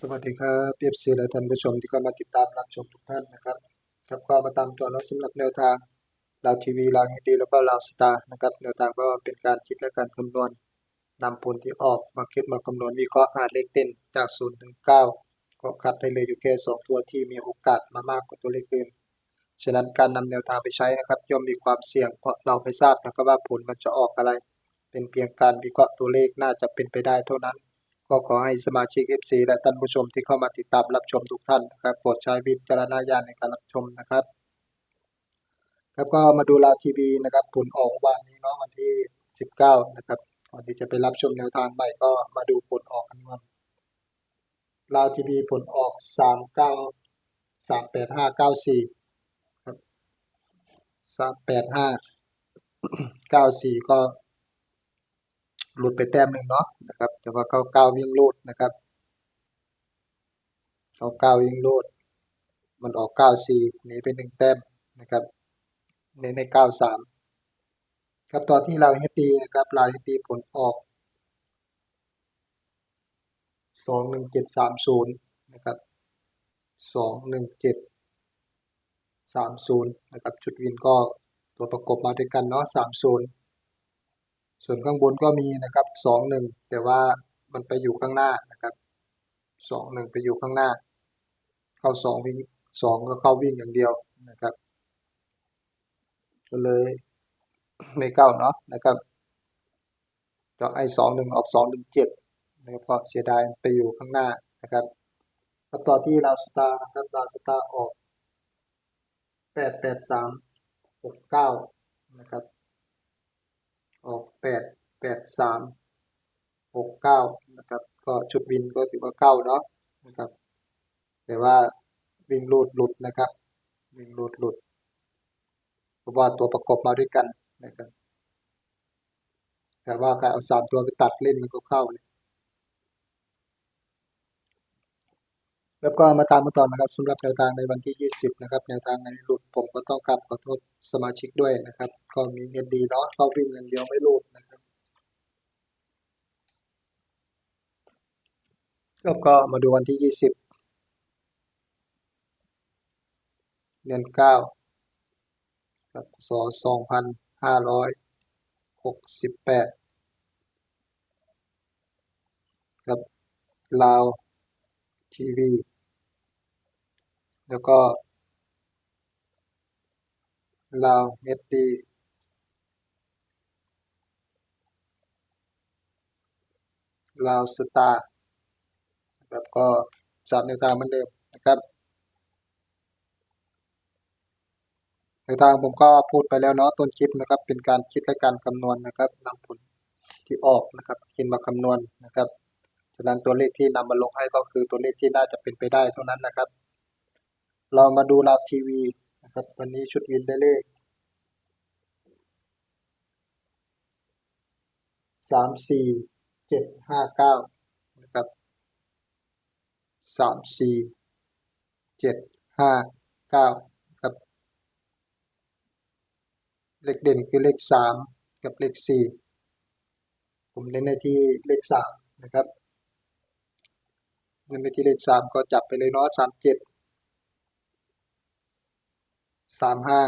สวัสดีครับเอฟซีและท่านผู้ชมที่เข้ามาติดตามรับชมทุกท่านนะครับ ครับก็มาตามตัวแล้วสำหรับแนวทางลาวทีวีลาวฮีดีแล้วก็ลาวสตาร์นะครับแนวทางก็เป็นการคิดและการคำนวณนำผลที่ออกมาคิดมาคำนวณวิเคราะห์หาเลขเด่นจาก0ถึง9ก็คัดได้เลยอยู่แค่2ตัวที่มีโอกาสมามากกว่าตัวเลขอื่นฉะนั้นการนำแนวทางไปใช้นะครับ ย่อมมีความเสี่ยงเพราะเราไม่ทราบนะครับว่าผลมันจะออกอะไร เป็นเพียงการวิเคราะห์ตัวเลขน่าจะเป็นไปได้เท่านั้น ก็ขอให้สมาชิก FC และท่านผู้ชมที่เข้ามาติดตามรับชมทุกท่านนะครับโปรดใช้วิจารณญาณในการรับชมนะครับแล้วก็มาดูลาวทีวีนะครับผลออกวันนี้เนาะวันที่ 19 นะครับก่อนที่จะไปรับชมแนวทางใหม่ก็มาดูผลออกกันก่อนลาวทีวีผลออก 39 38594 ครับ385 94 ก็ หลุดไปแต้มหนึ่งเนาะนะครับแต่ว่าเขาเก้าวิ่งลูดนะครับเขาเก้าวิ่งลูดมันออกเก้าสี่หนีไปหนึ่งแต้มนะครับในในเก้าสามครับตอนที่เราเฮดีนะครับเราเฮดีผลออกสองหนึ่งเจ็ดสามศูนย์นะครับสองหนึ่งเจ็ดสามศูนย์นะครับจุดวินก็ตัวประกบมาด้วยกันเนาะสามศูนย์ ส่วนข้างบนก็มีนะครับสองหนึ่งแต่ว่ามันไปอยู่ข้างหน้านะครับสองหนึ่งไปอยู่ข้างหน้า เข้าสองวิ่งสองก็เข้าวิ่งอย่างเดียวนะครับก็เลยไม่เข้าเนาะนะครับก็ไอสองหนึ่งออกสองหนึ่งเจ็ดนะครับเสียดายไปอยู่ข้างหน้านะครับครับต่อที่ลาวสตาร์นะครับลาวสตาร์ออกแปดแปดสามหกเก้านะครับ ออกแปดแปด สามหกเก้านะครับ ก็ชุดวินก็ถือว่าเข้าเนาะนะครับ แต่ว่าวิ่งหลุดหลุดนะครับ วิ่งหลุดหลุดเพราะว่าตัวประกบมาด้วยกันนะครับ แต่ว่าการเอาสามตัวไปตัดเล่นมันก็เข้าเลยแล้วก็มาตามมาต่อนะครับสำหรับแนวทางในวันที่ 20 นะครับแนวทางในหลุดผมก็ต้องกราบขอโทษสมาชิกด้วยนะครับ ก็มีเงินดีเนาะเข้าวิ่งอย่างเดียวไม่หลุดนะครับ แล้วก็มาดูวันที่ 20 เดือน9ครับศ2568ครับลาวทีวี แล้วก็ลาวเอสดีลาวสตาร์ นะครับ ก็สามแนวทางเหมือนเดิมนะครับในทางผมก็พูดไปแล้วเนาะต้นคลิปนะครับ เป็นการคิดและการคำนวณนะครับนำผลที่ออกนะครับคิดมาคำนวณนะครับฉะนั้นตัวเลขที่นำมาลงให้ก็คือตัวเลขที่น่าจะเป็นไปได้เท่านั้นนะครับ เรามาดูลาวทีวีนะครับวันนี้ชุดวินได้เลขสามสี่เจ็ดห้าเก้า สามสี่เจ็ดห้าเก้าครับ เลขเด่นคือเลขสามกับเลขสี่ผมเน้นในที่เลขสามนะครับเน้นไปที่เลขสามก็จับไปเลยเนาะสามเจ็ดสามห้า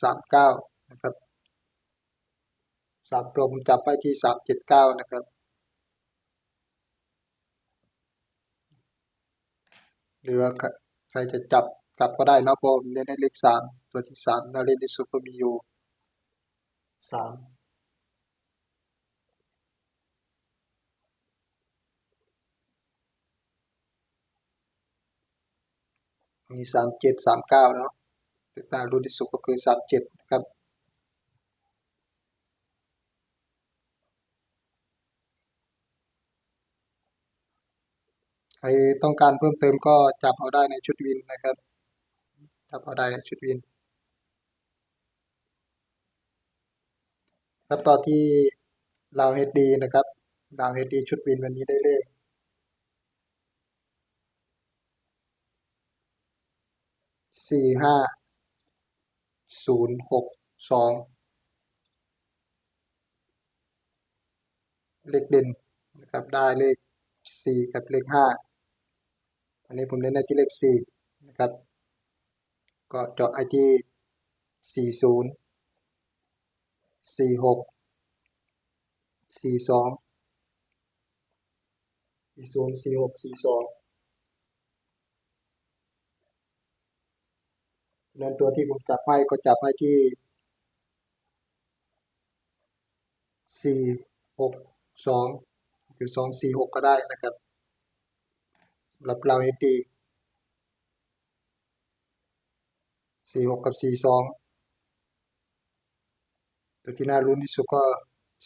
สามเก้านะครับสามตัวผมจับไปที่สามเจ็ดเก้านะครับ หรือว่าใครจะจับกลับก็ได้นะเพราะผมเน้นในเลขสามตัวที่สามน่าเล่นที่สุดก็มีอยู่สามมีสามเจ็ดสามเก้าเนาะแต่ตารุ่นที่สุดก็คือสามเจ็ดนะครับ ใครต้องการเพิ่มเติมก็จับเอาได้ในชุดวินนะครับ จับเอาได้ในชุดวิน ครับต่อที่ลาวเฮดดีนะครับลาวเฮดดีชุดวินวันนี้ได้เลขสี่ห้าศูนย์หกสองเลขเด่นนะครับได้เลขสี่กับเลขห้า อันนี้ผมเน้นในที่เลขสี่นะครับ ก็เจาะไอที่สี่ศูนย์สี่หกสี่สองสี่ศูนย์สี่หกสี่สองนั้นตัวที่ผมจับให้ก็จับให้ที่สี่หกสองหรือสองสี่หกก็ได้นะครับ รับเราเอดีสี่หกกับสี่สองตัวที่น่ารุ้นที่สุดก็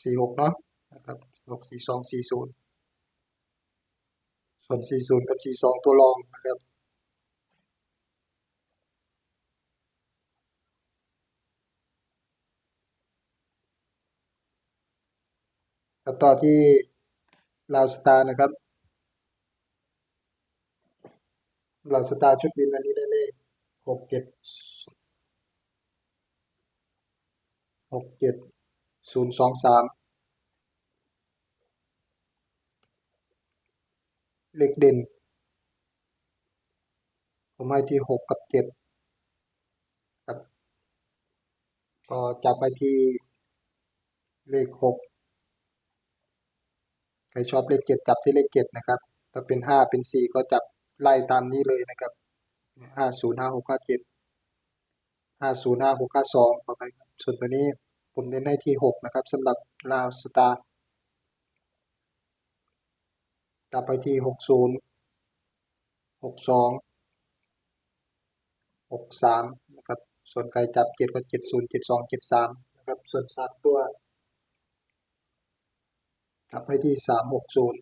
สี่หกเนาะนะครับหกสี่สองสี่ศูนย์ส่วนสี่ศูนย์กับสี่สองตัวรองนะครับครับต่อที่ลาวสตาร์นะครับ ลาสตาร์ชุดบินวันนี้ได้เลขหกเจ็ดหกเจ็ดศูนย์สองสามเลขเด่น ผมให้ที่หกกับเจ็ดครับก็จับไปที่เลขหกใครชอบเลขเจ็ดจับที่เลขเจ็ดนะครับ ถ้าเป็นห้าเป็นสี่ก็จับ ไล่ตามนี้เลยนะครับห้าศูนย์ห้าหกห้าเจ็ดห้าศูนย์ห้าหกห้าสองต่อไปส่วนตัวนี้ผมเน้นให้ที่หกนะครับสำหรับลาวสตาร์จับไปที่หกศูนย์หกสองหกสามนะครับส่วนใครจับเจ็ดก็เจ็ดศูนย์เจ็ดสองเจ็ดสามนะครับส่วนสามตัวกลับไปที่สามหกศูนย์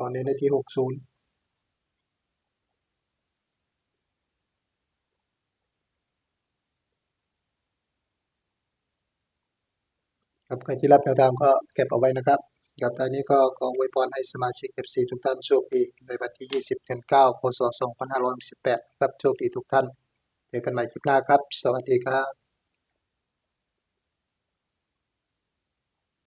ก่อนเน้นในที่หกศูนย์ครับใครที่รับแนวทางก็เก็บเอาไว้นะครับกับท้ายนี้ก็ขออวยพรให้สมาชิก FC ทุกท่านโชคดีในวันที่ 20เดือน9พศ2568ครับโชคดีทุกท่าน เจอกันใหม่คลิปหน้าครับ สวัสดีครับ